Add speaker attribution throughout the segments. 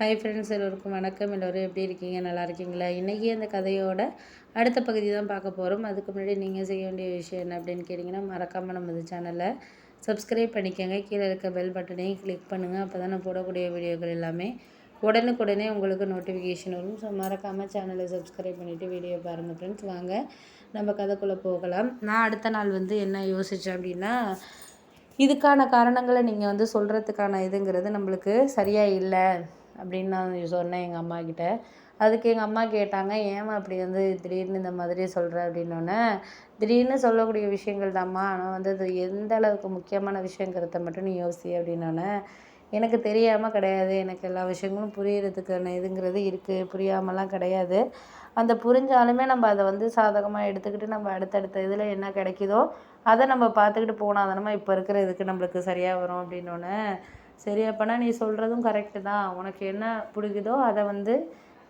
Speaker 1: hi friends எல்லோருக்கும் வணக்கம் எல்லோரும் எப்படி இருக்கீங்க நல்லா இருக்கீங்களா இன்றைக்கி அந்த கதையோட அடுத்த பகுதி தான் பார்க்க போகிறோம் அதுக்கு முன்னாடி நீங்கள் செய்ய வேண்டிய விஷயம் என்ன அப்படின்னு கேட்டிங்கன்னா மறக்காமல் நம்ம இந்த சேனலை சப்ஸ்கிரைப் பண்ணிக்கோங்க கீழே இருக்க பெல் பட்டனையும் கிளிக் பண்ணுங்கள் அப்போ தான் நான் போடக்கூடிய வீடியோக்கள் எல்லாமே உடனுக்குடனே உங்களுக்கு நோட்டிஃபிகேஷன் வரும் ஸோ மறக்காமல் சேனலை சப்ஸ்கிரைப் பண்ணிவிட்டு வீடியோ பாருங்கள் ஃப்ரெண்ட்ஸ் வாங்க நம்ம கதைக்குள்ளே போகலாம் நான் அடுத்த நாள் வந்து என்ன யோசித்தேன் அப்படின்னா இதுக்கான காரணங்களை நீங்கள் வந்து சொல்கிறதுக்கான இதுங்கிறது நம்மளுக்கு சரியாக இல்லை அப்படின்னு நான் சொன்னேன் எங்கள் அம்மா கிட்ட அதுக்கு எங்கள் அம்மா கேட்டாங்க ஏன் அப்படி வந்து திடீர்னு இந்த மாதிரி சொல்கிற அப்படின்னோடனே திடீர்னு சொல்லக்கூடிய விஷயங்கள் தான்மா ஆனால் வந்து அது எந்த அளவுக்கு முக்கியமான விஷயங்கிறத மட்டும் நீ யோசி அப்படின்னோடனே எனக்கு தெரியாமல் கிடையாது எனக்கு எல்லா விஷயங்களும் புரியறதுக்கான இதுங்கிறது இருக்குது புரியாமலாம் கிடையாது அந்த புரிஞ்சாலுமே நம்ம அதை வந்து சாதகமாக எடுத்துக்கிட்டு நம்ம அடுத்தடுத்த இதில் என்ன கிடைக்குதோ அதை நம்ம பார்த்துக்கிட்டு போனால் தானே இப்போ இருக்கிற இதுக்கு நம்மளுக்கு சரியாக வரும் அப்படின்னோடனே சரி அப்போனா நீ சொல்கிறதும் கரெக்டு தான் உனக்கு என்ன பிடிக்குதோ அதை வந்து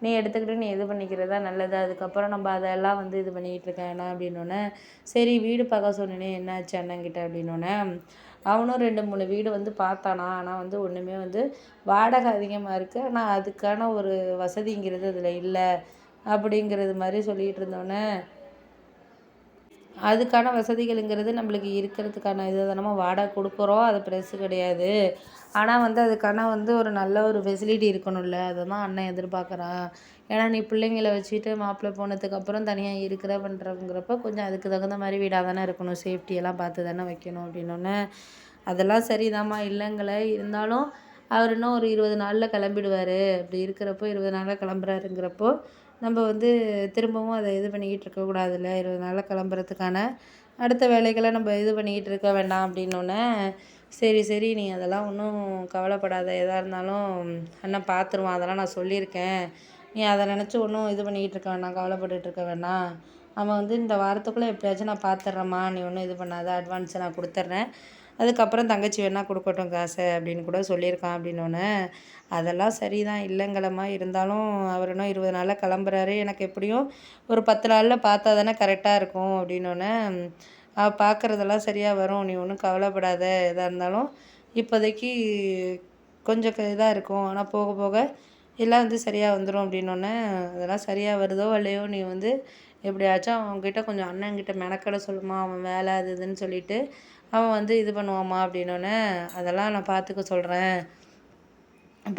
Speaker 1: நீ எடுத்துக்கிட்டு நீ இது பண்ணிக்கிறது தான் நல்லது அதுக்கப்புறம் நம்ம அதெல்லாம் வந்து இது பண்ணிக்கிட்டு இருக்கேன் வேணாம் அப்படின்னோடனே சரி வீடு பார்க்க சொன்னேனே என்னாச்சு அண்ணங்கிட்ட அப்படின்னோடனே அவனும் ரெண்டு மூணு வீடு வந்து பார்த்தானா ஆனால் வந்து ஒன்றுமே வந்து வாடகை அதிகமாக இருக்குது ஆனால் அதுக்கான ஒரு வசதிங்கிறது அதில் இல்லை அப்படிங்கிறது மாதிரி சொல்லிகிட்டு இருந்தோடனே அதுக்கான வசதிகளுங்கிறது நம்மளுக்கு இருக்கிறதுக்கான இது நம்ம வாடகை கொடுக்குறோம் அது பெருசு கிடையாது ஆனால் வந்து அதுக்கான வந்து ஒரு நல்ல ஒரு ஃபெசிலிட்டி இருக்கணும்ல அதை தான் அண்ணன் எதிர்பார்க்குறான் ஏன்னா நீ பிள்ளைங்களை வச்சுட்டு மாப்பிள்ளை போனதுக்கப்புறம் தனியாக இருக்கிற பண்ணுறவங்கிறப்ப கொஞ்சம் அதுக்கு தகுந்த மாதிரி வீடாக தானே இருக்கணும் சேஃப்டியெல்லாம் பார்த்து தானே வைக்கணும் அப்படின்னொன்னே அதெல்லாம் சரிதாம்மா இல்லைங்களே இருந்தாலும் அவர் இன்னும் ஒரு இருபது நாளில் கிளம்பிடுவாரு அப்படி இருக்கிறப்போ இருபது நாளில் கிளம்புறாருங்கிறப்போ நம்ம வந்து திரும்பவும் அதை இது பண்ணிக்கிட்டு இருக்கக்கூடாதுல்ல இருபது நாளில் கிளம்புறதுக்கான அடுத்த வேலைகளை நம்ம இது பண்ணிக்கிட்டு இருக்க வேண்டாம் அப்படின்னோடனே சரி சரி நீ அதெல்லாம் ஒன்றும் கவலைப்படாத எதாக இருந்தாலும் அண்ணன் பார்த்துருவான் அதெல்லாம் நான் சொல்லியிருக்கேன் நீ அதை நினச்சி ஒன்றும் இது பண்ணிக்கிட்டு இருக்க வேண்டாம் கவலைப்பட்டுட்டு இருக்க வேண்டாம் அவன் வந்து இந்த வாரத்துக்குள்ளே எப்படியாச்சும் நான் பார்த்துட்றேம்மா நீ ஒன்றும் இது பண்ணாத அட்வான்ஸை நான் கொடுத்துட்றேன் அதுக்கப்புறம் தங்கச்சி வேணால் கொடுக்கட்டும் காசை அப்படின்னு கூட சொல்லியிருக்கான் அப்படின்னோன்னே அதெல்லாம் சரி தான் இல்லைங்களம்மா இருந்தாலும் அவர் இன்னும் இருபது நாளில் கிளம்புறாரு எனக்கு எப்படியும் ஒரு பத்து நாளில் பார்த்தா தானே கரெக்டாக இருக்கும் அவள் பார்க்குறதெல்லாம் சரியாக வரும் நீ ஒன்றும் கவலைப்படாத எதாக இருந்தாலும் இப்போதைக்கு கொஞ்சம் இதாக இருக்கும் ஆனால் போக போக எல்லாம் வந்து சரியாக வந்துடும் அப்படின்னோன்னே அதெல்லாம் சரியாக வருதோ இல்லையோ நீ வந்து எப்படியாச்சும் அவங்ககிட்ட கொஞ்சம் அண்ணன்கிட்ட மெனக்கடை சொல்லுமா அவன் வேலை அது இதுன்னு சொல்லிட்டு அவன் வந்து இது பண்ணுவாம்மா அப்படின்னோடனே அதெல்லாம் நான் பார்த்துக்க சொல்கிறேன்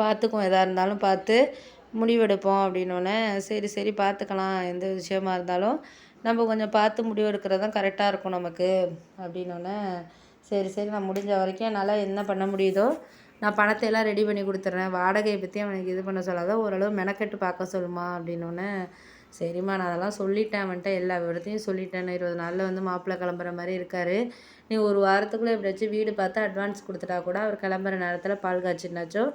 Speaker 1: பார்த்துக்குவோம் எதாக இருந்தாலும் பார்த்து முடிவெடுப்போம் அப்படின்னோடனே சரி சரி பார்த்துக்கலாம் எந்த விஷயமா இருந்தாலும் நம்ம கொஞ்சம் பார்த்து முடிவெடுக்கிறது தான் கரெக்டாக இருக்கும் நமக்கு அப்படின்னோடனே சரி சரி நான் முடிஞ்ச வரைக்கும் என்னால் என்ன பண்ண முடியுதோ நான் பணத்தை எல்லாம் ரெடி பண்ணி கொடுத்துட்றேன் வாடகையை பற்றி அவனுக்கு இது பண்ண சொல்லாத ஓரளவு மெனக்கெட்டு பார்க்க சொல்லுமா அப்படின்னோடனே சரிம்மா நான் அதெல்லாம் சொல்லிட்டேன் அவன்ட்ட எல்லா விவரத்தையும் சொல்லிட்டேன் இருபது நாளில் வந்து மாப்பிள்ளை கிளம்புற மாதிரி இருக்காரு நீ ஒரு வாரத்துக்குள்ளே எப்படியாச்சும் வீடு பார்த்து அட்வான்ஸ் கொடுத்துட்டா கூட அவர் கிளம்புற நேரத்தில் பால் காய்ச்சினாச்சோ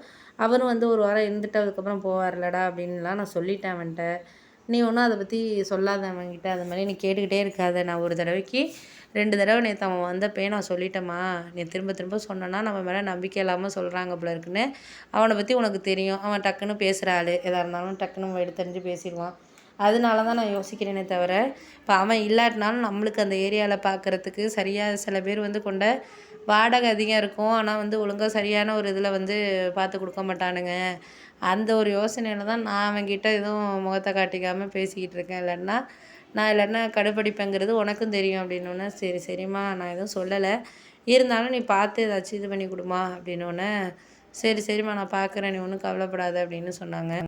Speaker 1: அவரும் வந்து ஒரு வாரம் இருந்துட்டு அதுக்கப்புறம் போவார்லடா அப்படின்லாம் நான் சொல்லிட்டேன் அவன்கிட்ட நீ ஒன்றும் அதை பற்றி சொல்லாத அவன்கிட்ட அது மாதிரி நீ கேட்டுக்கிட்டே இருக்காத நான் ஒரு தடவைக்கு ரெண்டு தடவை நேற்று அவன் வந்தப்பே நான் சொல்லிட்டேம்மா நீ திரும்ப திரும்ப சொன்னேன்னா நம்ம மேலே நம்பிக்கை இல்லாமல் சொல்கிறாங்க போல இருக்குன்னு அவனை பற்றி உனக்கு தெரியும் அவன் டக்குன்னு பேசுகிற ஆள் எதாக இருந்தாலும் டக்குன்னு தெரிஞ்சு பேசிடுவான் அதனால தான் நான் யோசிக்கிறேனே தவிர இப்போ அவன் இல்லாட்டினாலும் நம்மளுக்கு அந்த ஏரியாவில் பார்க்குறதுக்கு சரியாக சில பேர் வந்து கொண்ட வாடகை அதிகம் இருக்கும் ஆனால் வந்து ஒழுங்காக சரியான ஒரு இதில் வந்து பார்த்து கொடுக்க மாட்டானுங்க அந்த ஒரு யோசனையில் தான் நான் அவன்கிட்ட எதுவும் முகத்தை காட்டிக்காமல் பேசிக்கிட்டு இருக்கேன் இல்லைன்னா நான் இல்லைன்னா கடுப்படிப்பேங்கிறது உனக்கும் தெரியும் அப்படின்னோடனே சரி சரிம்மா நான் எதுவும் சொல்லலை இருந்தாலும் நீ பார்த்து ஏதாச்சும் இது பண்ணி கொடுமா அப்படின்னோடனே சரி சரிம்மா நான் பார்க்குறேன் நீ ஒன்றும் கவலைப்படாத அப்படின்னு சொன்னாங்க